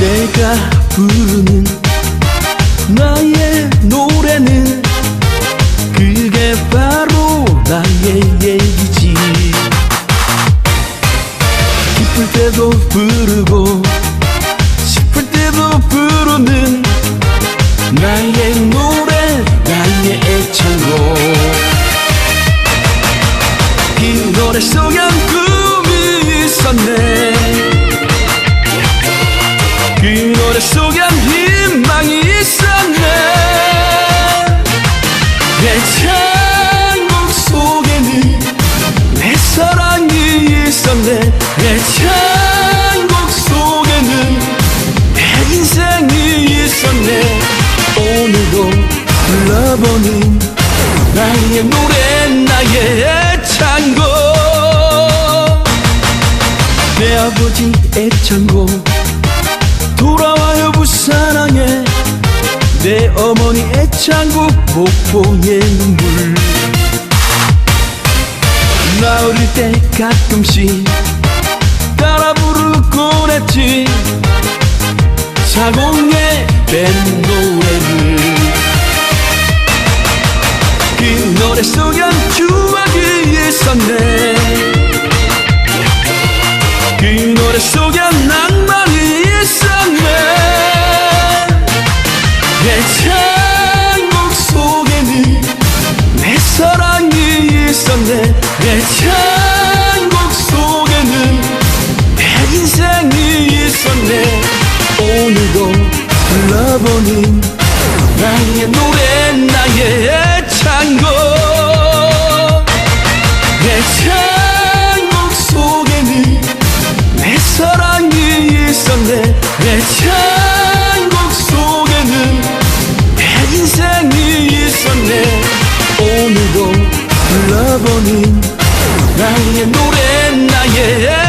내가 부르는 나의 노래는 그게 바로 나의 얘기지. 기쁠 때도 부르고 슬플 때도 부르는 나의 노래 나의 애창곡. 이 노래 속엔 내 창곡 속에는 내 사랑이 있었네. 내 창곡 속에는 내 인생이 있었네. 오늘도 불러보는 나의 노래 나의 애창곡. 내 아버지 애창곡 어머니 애창곡 목포의 눈물. 나 어릴 때 가끔씩 따라 부르곤 했지. 사공에 밴 노래를. 그 노래 속엔 추억이 있었네. 그 노래 속엔 창곡 속에는 내 사랑이 있었네. 내 창곡 속에는 내 인생이 있었네. 오늘도 불러보는 바라보는 나의 노래 나의